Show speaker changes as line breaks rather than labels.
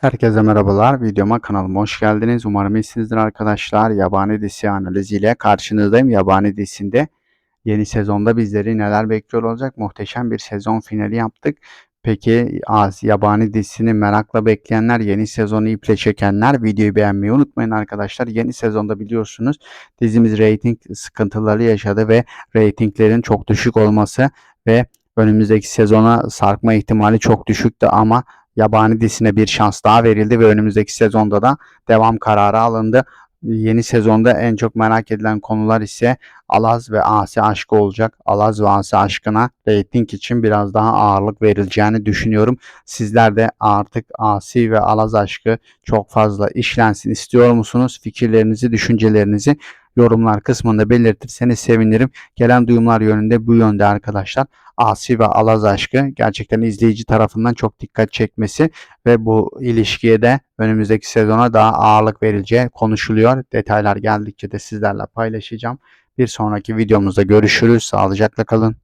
Herkese merhabalar. Videoma kanalıma hoş geldiniz. Umarım iyisinizdir arkadaşlar. Yabani dizi analiziyle karşınızdayım. Yabani dizisinde yeni sezonda bizleri neler bekliyor olacak? Muhteşem bir sezon finali yaptık. Peki az yabani dizisini merakla bekleyenler, yeni sezonu iple çekenler videoyu beğenmeyi unutmayın arkadaşlar. Yeni sezonda biliyorsunuz dizimiz reyting sıkıntıları yaşadı ve reytinglerin çok düşük olması ve önümüzdeki sezona sarkma ihtimali çok düşüktü ama yabani dizisine bir şans daha verildi ve önümüzdeki sezonda da devam kararı alındı. Yeni sezonda en çok merak edilen konular ise Alaz ve Asi aşkı olacak. Alaz ve Asi aşkına reyting için biraz daha ağırlık verileceğini düşünüyorum. Sizler de artık Asi ve Alaz aşkı çok fazla işlensin istiyor musunuz? Fikirlerinizi, düşüncelerinizi yorumlar kısmında belirtirseniz sevinirim. Gelen duyumlar yönünde bu yönde arkadaşlar. Asi ve Alaz aşkı gerçekten izleyici tarafından çok dikkat çekmesi ve bu ilişkiye de önümüzdeki sezona daha ağırlık verileceği konuşuluyor. Detaylar geldikçe de sizlerle paylaşacağım. Bir sonraki videomuzda görüşürüz. Sağlıcakla kalın.